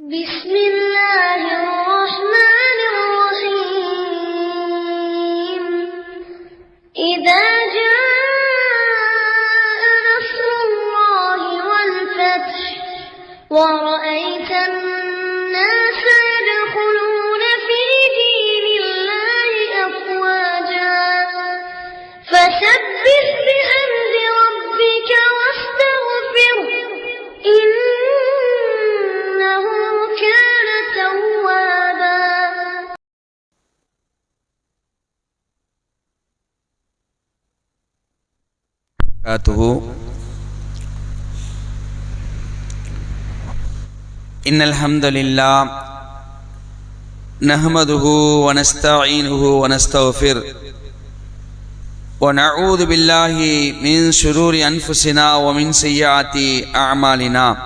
بسم الله وبركاته. إن الحمد لله نحمده ونستعينه ونستغفر ونعوذ بالله من شرور أنفسنا ومن سيئات أعمالنا.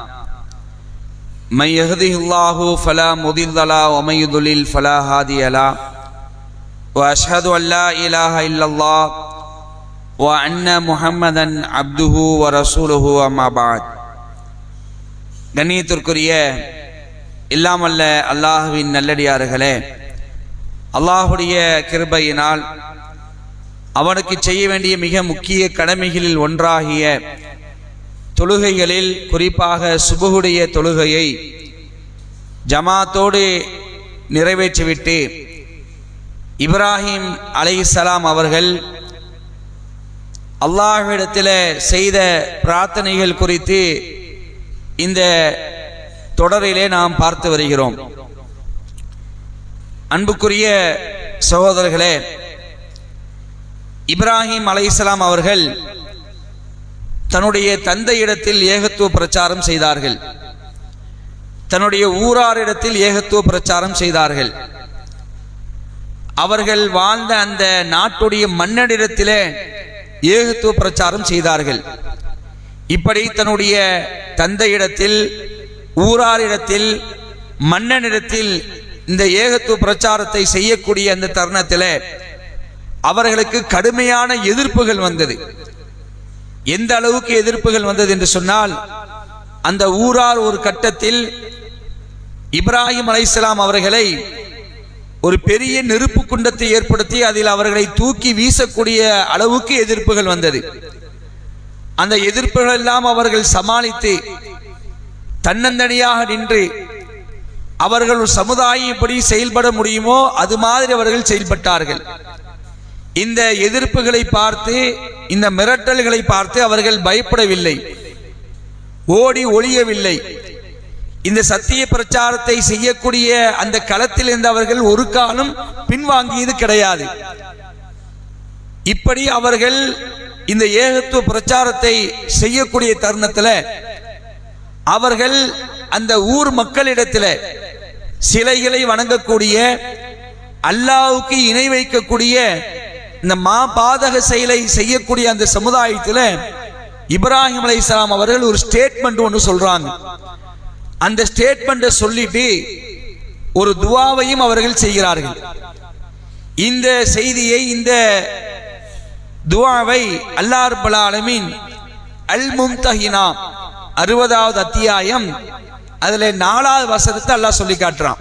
من يهده الله فلا مضل له ومن يضلل فلا هادي له. وأشهد أن لا إله إلا الله وأن محمدا عبده ورسوله أما بعد கண்ணியத்திற்குரிய இல்லாமல்ல அல்லாஹுவின் நல்லடியார்களே அல்லாஹுடைய கிருபையினால் அவனுக்கு செய்ய வேண்டிய மிக முக்கிய கடமைகளில் ஒன்றாகிய தொழுகைகளில் குறிப்பாக சுபகுடைய தொழுகையை ஜமாத்தோடு நிறைவேற்றிவிட்டு இப்ராஹிம் அலைஹிஸ்ஸலாம் அவர்கள் அல்லாஹ்விடத்தில் செய்த பிரார்த்தனைகள் குறித்து இந்த தொடரிலே நாம் பார்த்து வருகிறோம். அன்புக்குரிய சகோதரர்களே இப்ராஹிம் அலைஹிஸ்ஸலாம் அவர்கள் தன்னுடைய தந்தையிடத்தில் ஏகத்துவ பிரச்சாரம் செய்தார்கள். தன்னுடைய ஊராரிடத்தில் ஏகத்துவ பிரச்சாரம் செய்தார்கள். அவர்கள் வாழ்ந்த அந்த நாட்டுடைய மன்னனிடத்திலே ஏகத்துவ பிரச்சாரம் செய்தார்கள். இப்படி தன்னுடைய தந்தையிடத்தில் ஊராரிடத்தில் மன்னனிடத்தில் இந்த ஏகத்துவ பிரச்சாரத்தை செய்யக்கூடிய அந்த தருணத்தில் அவர்களுக்கு கடுமையான எதிர்ப்புகள் வந்தது. எந்த அளவுக்கு எதிர்ப்புகள் வந்தது என்று சொன்னால் அந்த ஊரார் ஒரு கட்டத்தில் இப்ராஹிம் அலைசலாம் அவர்களை ஒரு பெரிய நெருப்பு குண்டத்தை ஏற்படுத்தி அதில் அவர்களை தூக்கி வீசக்கூடிய அளவுக்கு எதிர்ப்புகள் வந்தது. அந்த எதிர்ப்புகள் எல்லாம் அவர்கள் சமாளித்து தன்னந்தனியாக நின்று அவர்கள் சமுதாயம் எப்படி செயல்பட முடியுமோ அது மாதிரி அவர்கள் செயல்பட்டார்கள். இந்த எதிர்ப்புகளை பார்த்து இந்த மிரட்டல்களை பார்த்து அவர்கள் பயப்படவில்லை. ஓடி ஒளியவில்லை. இந்த சத்திய பிரச்சாரத்தை செய்யக்கூடிய அந்த களத்தில் இருந்தவர்கள் ஒரு காலம் பின்வாங்கியது கிடையாது. இப்படி அவர்கள் இந்த ஏகத்துவ பிரச்சாரத்தை செய்யக்கூடிய தருணத்தில் அவர்கள் அந்த ஊர் மக்களிடத்தில் சிலைகளை வணங்கக்கூடிய அல்லாவுக்கு இணை வைக்கக்கூடிய இந்த மா பாதக செயலை செய்யக்கூடிய அந்த சமுதாயத்தில் இப்ராஹிம் இஸ்லாம் அவர்கள் ஒரு ஸ்டேட்மெண்ட் ஒன்று சொல்றாங்க. அந்த ஸ்டேட்மெண்ட்டை சொல்லிட்டு ஒரு துவாவையும் அவர்கள் செய்கிறார்கள். இந்த செய்தியை இந்த துவாவை அல்லார் ரப்பல் அல் மும்தஹினா அறுபதாவது அத்தியாயம் அதுல நாலாவது வசனத்தை அல்லாஹ் சொல்லி காட்டுறான்.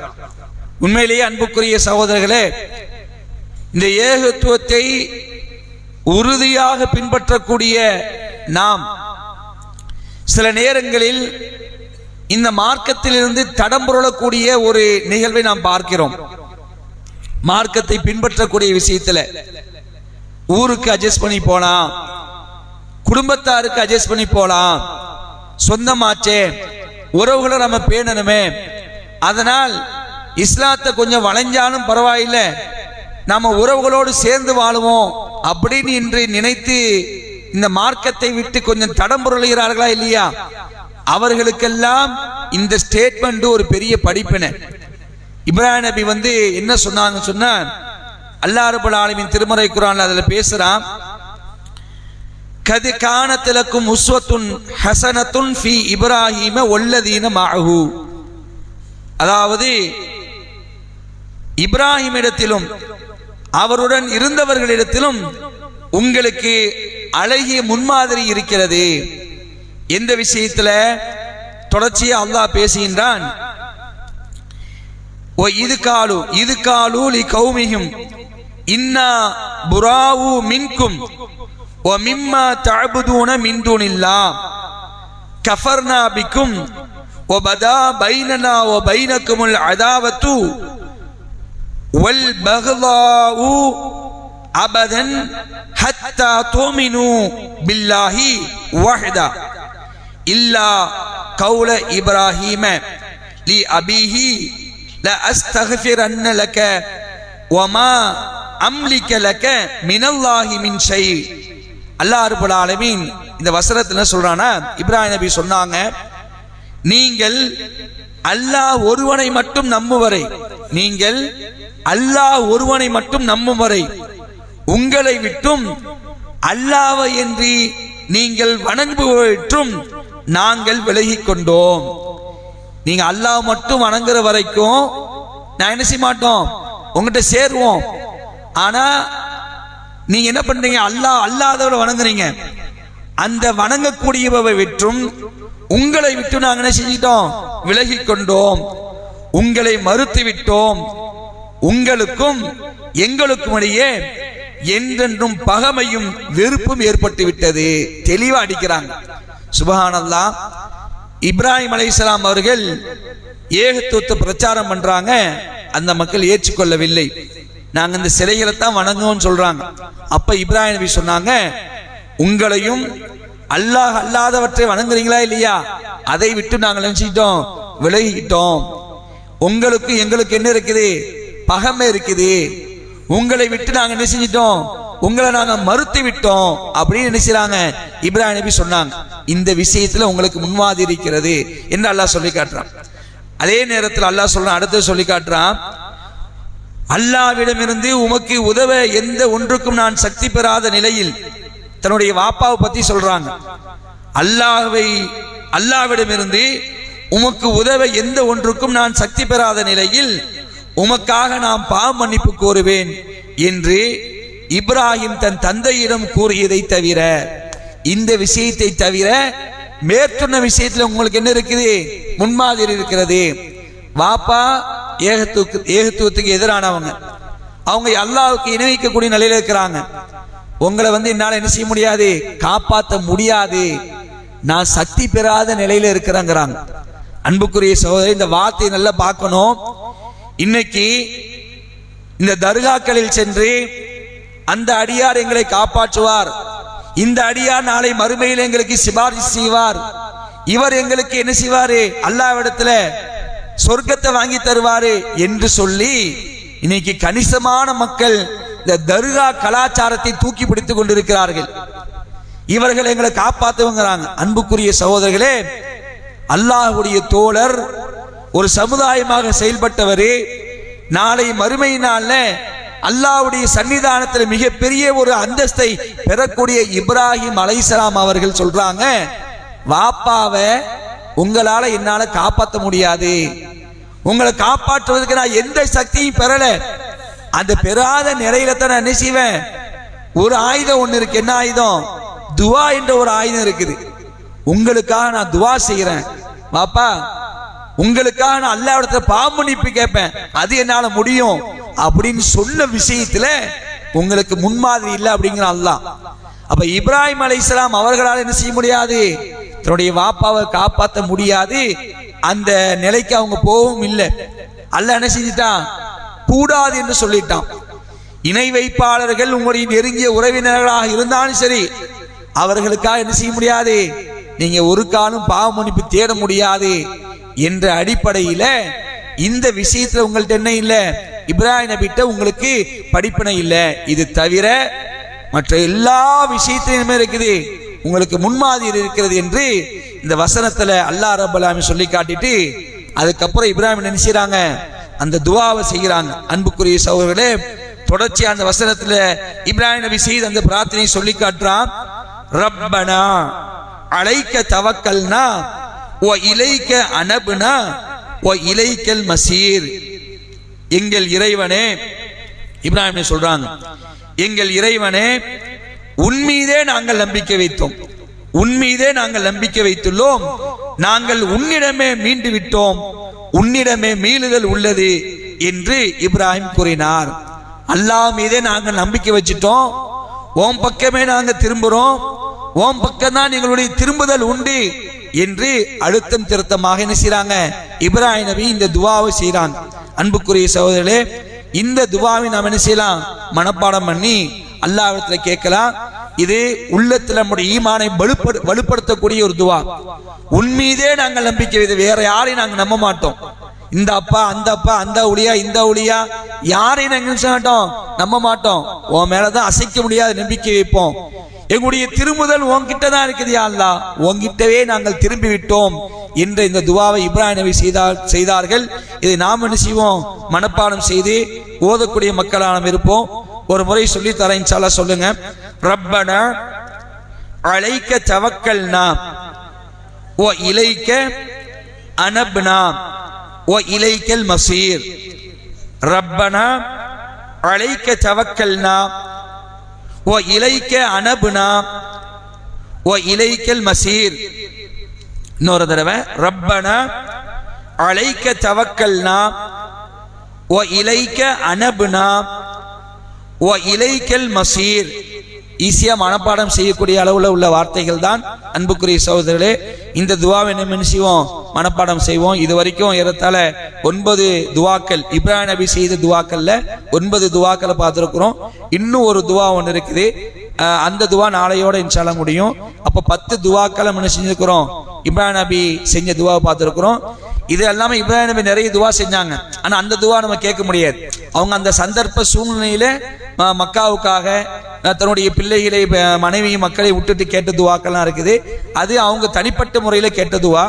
உண்மையிலேயே அன்புக்குரிய சகோதரர்களே இந்த ஏகத்துவத்தை உறுதியாக பின்பற்றக்கூடிய நாம் சில நேரங்களில் இந்த மார்க்கத்திலிருந்து தடம் புரளக்கூடிய ஒரு நிகழ்வை நாம் பார்க்கிறோம். மார்க்கத்தை பின்பற்றக்கூடிய விஷயத்துல ஊருக்கு அட்ஜஸ்ட் பண்ணி போலாம் குடும்பத்தாருக்கு அட்ஜஸ்ட் பண்ணி போலாம். சொந்தமாச்சே உறவுகளை நம்ம பேணணுமே. அதனால் இஸ்லாத்தை கொஞ்சம் வளைஞ்சாலும் பரவாயில்லை நம்ம உறவுகளோடு சேர்ந்து வாழுவோம் அப்படின்னு இன்று நினைத்து இந்த மார்க்கத்தை விட்டு கொஞ்சம் தடம் புரளுகிறார்களா இல்லையா? அவர்களுக்கெல்லாம் இந்த ஸ்டேட்மெண்ட் ஒரு பெரிய படிப்பினை. இப்ராஹிம் நபி வந்து என்ன சொன்னாங்கன்னு சொன்னா அல்லாஹ் ரபுல் ஆலமின் திருமறை குரான் அதுல பேசுறான் கது காணத்திலக்கும் உஸ்வத்துன் ஹசனத்துன் ஃபி இப்ராஹிம ஒல்லதீன மாகு அதாவது இப்ராஹிமிடத்திலும் அவருடன் இருந்தவர்களிடத்திலும் உங்களுக்கு அழகிய முன்மாதிரி இருக்கிறது. எந்த விஷயத்துல தொடர்ச்சியா அல்லாஹ் பேசுகின்றான் ஓ இது காலு இது காலு லி கௌமியும் இன்னா புராவு மின்கும் ஓ மிம்மா தஅபுதூன மின் தூனில்லா கஃபர்னா பிக்கும் ஓ பதா பைனனா ஓ பைனக்குமுல் அதாவத்து வல் பகலாவு அபதன் ஹத்தா தோமினு பில்லாஹி வஹ்தா இல்லா கௌல இப்ராஹீம லி அபிஹி ல அஸ்தகஃபிர் அன்னலக வமா அம்லிக்க லக மினல்லாஹி மின் ஷை அல்லாஹ் ரபுல் ஆலமீன் இந்த வசனத்துல என்ன சொல்றானா இப்ராஹிம் நபி சொன்னாங்க நீங்கள் அல்லாஹ் ஒருவனை மட்டும் நம்புவரை. நீங்கள் அல்லாஹ் ஒருவனை மட்டும் நம்பும் வரை உங்களை விட்டும் அல்லாவை என்று நீங்கள் வணங்குவற்றும் நாங்கள் விலகி கொண்டோம் நீங்க அல்லாஹ் மட்டும் வணங்குற வரைக்கும் நான் என்ன செய்ய மாட்டோம்? உங்ககிட்ட சேருவோம். ஆனா நீங்க என்ன பண்றீங்க? அல்லாஹ் அல்லாதவரை வணங்குறீங்க. அந்த வணங்கக்கூடியவரை விற்றும் உங்களை விட்டு நாங்க என்ன செஞ்சிட்டோம்? விலகி கொண்டோம் உங்களை மறுத்து விட்டோம். உங்களுக்கும் எங்களுக்கும் இடையே என்றென்றும் பகமையும் வெறுப்பும் ஏற்பட்டு விட்டது. தெளிவா அடிக்கிறாங்க. சுபஹானல்லா இப்ராஹிம் அலைஹிஸ்ஸலாம் அவர்கள் ஏகத்துவத்தை பிரச்சாரம் பண்றாங்க. அந்த மக்கள் ஏற்றுக்கொள்ளவில்லை. நாங்கள் இந்த சிலைகளை தான் வணங்குவோம்னு சொல்றாங்க. அப்ப இப்ராஹிம் நபி சொன்னாங்க உங்களையும் அல்லாஹ் அல்லாதவற்றை வணங்குறீங்களா இல்லையா? அதை விட்டு நாங்கள் நினைச்சிட்டோம் விலகிக்கிட்டோம். உங்களுக்கு எங்களுக்கு என்ன இருக்குது? பகமை இருக்குது. உங்களை விட்டு நாங்கள் என்ன செஞ்சிட்டோம்? உங்களை நாங்க மறுத்து விட்டோம் அப்படின்னு நினைச்சாங்க இப்ராஹிம் நபி சொன்னாங்க இந்த விஷயத்துல உங்களுக்கு முன்வாதி இருக்கிறது என்று அல்லாஹ் சொல்லி காட்டுறான். அதே நேரத்தில் அல்லாஹ் சொல்றான் அடுத்து சொல்லி காட்டுறான் அல்லாவிடமிருந்து உமக்கு உதவ எந்த ஒன்றுக்கும் நான் சக்தி பெறாத நிலையில் தன்னுடைய வாப்பாவை பத்தி சொல்றாங்க. அல்லாஹ்வை அல்லாவிடமிருந்து உமக்கு உதவ எந்த ஒன்றுக்கும் நான் சக்தி பெறாத நிலையில் உமக்காக நான் பாவ மன்னிப்பு கோருவேன் என்று இப்ராஹிம் தன் தந்தையிடம் கூறியதை தவிர இந்த விஷயத்தை தவிர மேற்சொன்ன விஷயத்தில் உங்களுக்கு என்ன இருக்குது? முன்மாதிரி இருக்கிறது. வாப்பா ஏகத்துக்கு ஏகத்துவத்துக்கு எதிரானவங்க. அவங்க அல்லாவுக்கு இணைவிக்கக்கூடிய நிலையில் இருக்கிறாங்க. உங்களை வந்து என்னால் என்ன செய்ய முடியாது? காப்பாற்ற முடியாது. நான் சக்தி பெறாத நிலையில் இருக்கிறேங்கிறாங்க. அன்புக்குரிய சகோதரி இந்த வார்த்தையை நல்லா பார்க்கணும். இன்னைக்கு இந்த தர்காக்களில் சென்று அந்த அடியார் எங்களை காப்பாற்றுவார். இந்த அடியார் நாளை மறுமையில் எங்களுக்கு சிபாரிசு செய்வார். இவர் எங்களுக்கு என்ன செய்வாரு? அல்லாவிடத்துல சொர்க்கத்தை வாங்கி தருவாரு என்று சொல்லி இன்னைக்கு கணிசமான மக்கள் இந்த தர்கா கலாச்சாரத்தை தூக்கி பிடித்துக் கொண்டிருக்கிறார்கள். இவர்கள் எங்களை காப்பாத்துவங்கிறாங்க. அன்புக்குரிய சகோதரர்களே அல்லாஹுடைய தோழர் ஒரு சமுதாயமாக செயல்பட்டவர் நாளை மறுமை நாள்ல அல்லாவுடைய சன்னிதானத்தில் மிகப்பெரிய ஒரு அந்தஸ்தை பெறக்கூடிய இப்ராஹிம் அலைசலாம் அவர்கள் சொல்றாங்க வாப்பாவை உங்களால என்னால காப்பாற்ற முடியாது. உங்களை காப்பாற்றுவதற்கு நான் எந்த சக்தியும் பெறல. அந்த பெறாத நிலையில தான் நான் என்ன செய்வேன்? ஒரு ஆயுதம் ஒண்ணு இருக்கு. என்ன ஆயுதம்? துவா என்ற ஒரு ஆயுதம் இருக்குது. உங்களுக்காக நான் துவா செய்யறேன் வாப்பா உங்களுக்காக நான் அல்லாவிடத்துல பாவமன்னிப்பு கேட்பேன். அது என்னால முடியும்? அப்படின்னு சொன்ன விஷயத்துல உங்களுக்கு முன்மாதிரி இல்லை அப்படிங்கிற அல்லாஹ். அப்ப இப்ராஹிம் அலை இஸ்லாம் அவர்களால் என்ன செய்ய முடியாது? தன்னுடைய வாப்பாவை காப்பாற்ற முடியாது. அந்த நிலைக்கு அவங்க போகவும் இல்லை. அல்ல என்ன செஞ்சிட்டான்? கூடாது என்று சொல்லிட்டான். இணை வைப்பாளர்கள் உங்களுடைய நெருங்கிய உறவினர்களாக இருந்தாலும் சரி அவர்களுக்காக என்ன செய்ய முடியாது? நீங்க ஒரு காலம் பாவ மன்னிப்பு தேட முடியாது. என்ற அடிப்படையில இந்த விஷயத்துல உங்கள்ட்ட என்ன இல்ல? இப்ராஹிம் நபிட்ட உங்களுக்கு படிப்பினை இல்ல. இது தவிர மற்ற எல்லா விஷயத்திலும் இருக்குது. உங்களுக்கு முன்மாதிரி இருக்கிறது என்று இந்த வசனத்துல அல்லாஹ் ரபுல்லாமி சொல்லி காட்டிட்டு அதுக்கப்புறம் இப்ராஹிம் நினைச்சாங்க அந்த துவாவை செய்கிறாங்க. அன்புக்குரிய சகோதரர்களே தொடர்ச்சி அந்த வசனத்துல இப்ராஹிம் நபி செய்து அந்த பிரார்த்தனை சொல்லி காட்டுறான். ரப்பனா அழைக்க தவக்கல்னா ஓ இலைக்க அனபுனா ஓ இலைக்கல் மசீர் எங்கள் இறைவனே இப்ராஹிம் சொல்றாங்க? எங்கள் இறைவனே உன்மீதே நாங்கள் நம்பிக்கை வைத்தோம். உன்மீதே நாங்கள் நம்பிக்கை வைத்துள்ளோம். நாங்கள் உன்னிடமே மீண்டு விட்டோம். உன்னிடமே மீளுதல் உள்ளது என்று இப்ராஹிம் கூறினார். அல்லாஹ் மீதே நாங்கள் நம்பிக்கை வச்சிட்டோம். ஓம் பக்கமே நாங்கள் திரும்புறோம். ஓம் பக்கம் தான் எங்களுடைய திரும்புதல் உண்டு. என்று அழுத்தம் திருத்தமாக என்ன செய்யறாங்க இப்ராஹிம் நபி இந்த துவாவை செய்றாங்க அன்புக்குரிய சகோதரர்களே இந்த துவாவை நாம் என்ன செய்யலாம்? மனப்பாடம் பண்ணி அல்லாவிடத்துல கேட்கலாம். இது உள்ளத்துல நம்முடைய ஈமானை வலுப்படு வலுப்படுத்தக்கூடிய ஒரு துவா. உன்மீதே நாங்கள் நம்பிக்கை வைத்து வேற யாரையும் நாங்கள் நம்ப மாட்டோம். இந்த அப்பா அந்த அப்பா அந்த ஒளியா இந்த ஒளியா யாரையும் நாங்கள் மாட்டோம்? நம்ப மாட்டோம். உன் மேலதான் அசைக்க முடியாத நம்பிக்கை வைப்போம். எங்களுடைய திருமுதல் உங்ககிட்ட தான் இருக்குது அல்லா உங்ககிட்டவே நாங்கள் திரும்பி விட்டோம் என்ற இந்த துவாவை இப்ராஹிம் நபி செய்தார் செய்தார்கள். இதை நாம் என்ன செய்வோம்? மனப்பாடம் செய்து ஓதக்கூடிய மக்களாக நாம் இருப்போம். ஒரு முறை சொல்லி தரேன் இன்ஷா சொல்லுங்க. ரப்பனா அழைக்க தவக்கல்னா ஓ இலைக்க அனப்னா ஓ இலைக்கல் மசீர். ரப்பனா அழைக்க தவக்கல்னா ஓ இலைக்க அனபுனா ஓ இலைக்கல் மசீர். இன்னொரு தடவை ரப்பனா அலைக்க தவக்கல்னா ஓ இலைக்க அனபுனா ஓ இலைக்கல் மசீர். ஈஸியா மனப்பாடம் செய்யக்கூடிய அளவுல உள்ள வார்த்தைகள் தான் அன்புக்குரிய சகோதரர்களே இந்த துவாவை நம்ம என்ன செய்வோம்? மனப்பாடம் செய்வோம். இது வரைக்கும் ஏறத்தாழ ஒன்பது துவாக்கள் இப்ராஹிம் நபி செய்த துவாக்கள்ல ஒன்பது துவாக்களை பார்த்துருக்குறோம். இன்னும் ஒரு துவா ஒன்று இருக்குது. அந்த துவா நாளையோட இன்சால முடியும். அப்போ பத்து துவாக்களை நம்ம என்ன இப்ராஹிம் நபி செஞ்ச துவாவை பார்த்துருக்குறோம். இது எல்லாமே இப்ராஹிம் நபி நிறைய துவா செஞ்சாங்க. ஆனால் அந்த துவா நம்ம கேட்க முடியாது. அவங்க அந்த சந்தர்ப்ப சூழ்நிலையில மக்காவுக்காக தன்னுடைய பிள்ளைகளை மனைவியும் மனைவி மக்களை விட்டுட்டு கேட்ட துவாக்கெல்லாம் இருக்குது. அது அவங்க தனிப்பட்ட முறையில் கேட்ட துவா.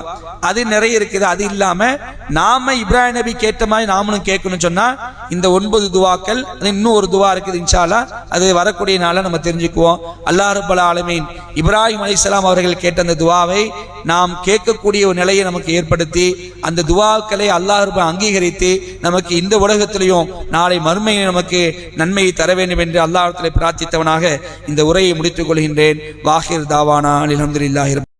அது நிறைய இருக்குது. அது இல்லாமல் நாம இப்ராஹிம் நபி கேட்ட மாதிரி நாமளும் கேட்கணும்னு சொன்னா இந்த ஒன்பது துவாக்கள் அது இன்னும் ஒரு துவா இருக்குது இன்ஷாலா அது வரக்கூடிய நாள நம்ம தெரிஞ்சுக்குவோம். அல்லாஹ் ஆலமீன் இப்ராஹிம் அலைஹிஸ்ஸலாம் அவர்கள் கேட்ட அந்த துவாவை நாம் கேட்கக்கூடிய ஒரு நிலையை நமக்கு ஏற்படுத்தி அந்த துவாக்களை அல்லாஹ் அங்கீகரித்து நமக்கு இந்த உலகத்திலையும் நாளை மறுமையை நமக்கு நன்மையை தர வேண்டும் என்று அல்லாஹ்விடத்தில் பிரார்த்தித்தவனாக இந்த உரையை முடித்துக் கொள்கின்றேன். வாஹிர் தாவானா அல்ஹம்துலில்லாஹி